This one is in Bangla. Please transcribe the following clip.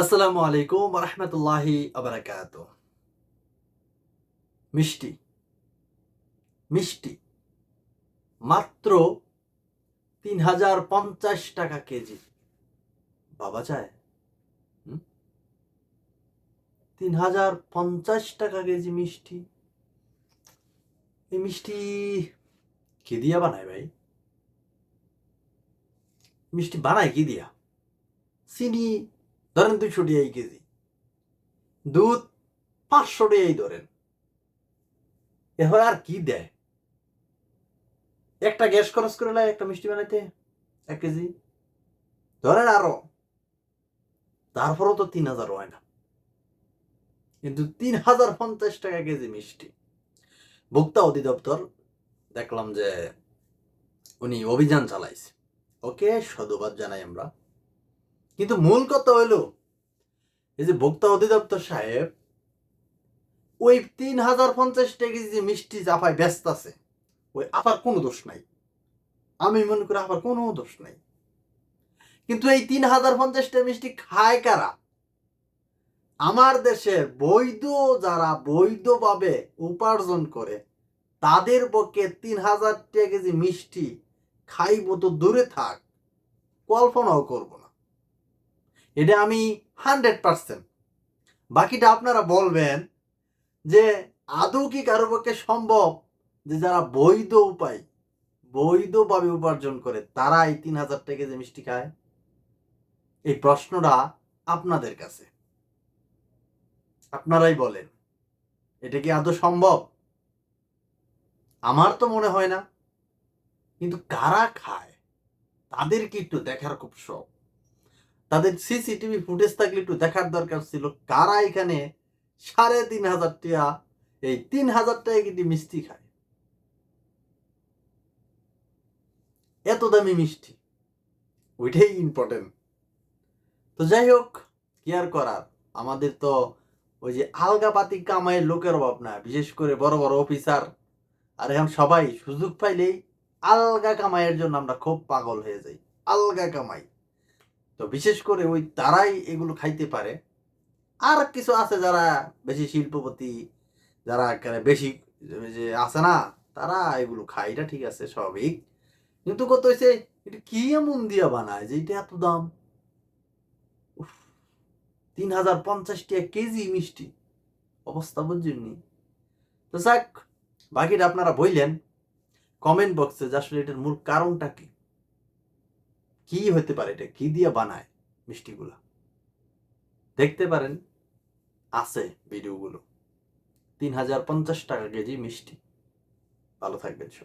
আসসালামু আলাইকুম রহমতুল্লাহি আবরাকাত মিষ্টি। মিষ্টি। মাত্র তিন হাজার পঞ্চাশ টাকা কেজি। বাবা চায়? তিন হাজার পঞ্চাশ টাকা কেজি মিষ্টি। এই মিষ্টি কি দিয়া বানায় ভাই? মিষ্টি বানায় কি দিয়া? চিনি ধরেন দুইশো টিয়াই কেজি। দুধ পাঁচশো টিয়াই ধরেন। এবার আর কি দেয়? একটা গ্যাস খরচ করে নেয় একটা মিষ্টি বানাইতে, এক কেজি। ধরেন আরও। তারপরও তো তিন হাজার হয় না। কিন্তু তিন হাজার পঞ্চাশ টাকা কেজি মিষ্টি। ভোক্তা অধিদপ্তর, দেখলাম যে উনি অভিযান চালাইছে। ওকে সাধুবাদ জানাই আমরা। কিন্তু মূল কথা হইল, এই যে ভোক্তা অধিদপ্তর সাহেব, ওই তিন হাজার পঞ্চাশ টাকা যে মিষ্টি জাফায় ব্যস্ত আছে, ওই আপার কোনো দোষ নাই। আমি মনে করি আপার কোনো দোষ নাই। কিন্তু এই তিন হাজার পঞ্চাশটা মিষ্টি খায় কারা? আমার দেশের বৈধ যারা বৈধভাবে উপার্জন করে, তাদের পক্ষে তিন হাজার কেজি মিষ্টি খাইব তো দূরে থাক, কল্পনাও করব এটা আমি হান্ড্রেড পার্সেন্ট। বাকিটা আপনারা বলবেন যে আদৌ কি কারও পক্ষে সম্ভব যে যারা বৈধ উপায়, বৈধভাবে উপার্জন করে তারা এই তিন হাজার টাকা যে মিষ্টি খায়? এই প্রশ্নটা আপনাদের কাছে। আপনারাই বলেন, এটা কি আদৌ সম্ভব? আমার তো মনে হয় না। কিন্তু কারা খায় তাদেরকে একটু দেখার খুব শখ? তাদের সিসিটিভি ফুটেজ থাকলে একটু দেখার দরকার ছিল, কারা এখানে সাড়ে তিন হাজার টাকা এই তিন হাজার টাকা কিন্তু মিষ্টি খায়। এত দামি মিষ্টি, ওইটাই ইম্পর্টেন্ট তো যাই হোক, কি আর করার? আমাদের তো ওই যে আলগাপাতি কামাইয়ের লোকের অভাব না, বিশেষ করে বড় বড় অফিসার। আর এখন সবাই সুযোগ পাইলেই আলগা কামাইয়ের জন্য আমরা খুব পাগল হয়ে যাই, আলগা কামাই। তো বিশেষ করে ওই তারাই এগুলো খাইতে পারে। আর কিছু আছে যারা বেশি শিল্পপতি, যারা বেশি যে আছে না, তারা এগুলো খায়, এটা ঠিক আছে, স্বাভাবিক। কিন্তু কত হয়েছে এটা কি এমন দিয়া বানায় যে এটা এত দাম? তিন হাজার পঞ্চাশ টাকা কেজি মিষ্টি। অবস্থা বুঝছেননি তো যাক, বাকিটা আপনারা বললেন কমেন্ট বক্সে যে আসলে এটার মূল কারণটা কি? কি হতে পারে? এটা কি দিয়ে বানায় মিষ্টিগুলা? দেখতে পারেন, আছে ভিডিওগুলো তিন হাজার পঞ্চাশ টাকা কেজি মিষ্টি। ভালো থাকবেন সব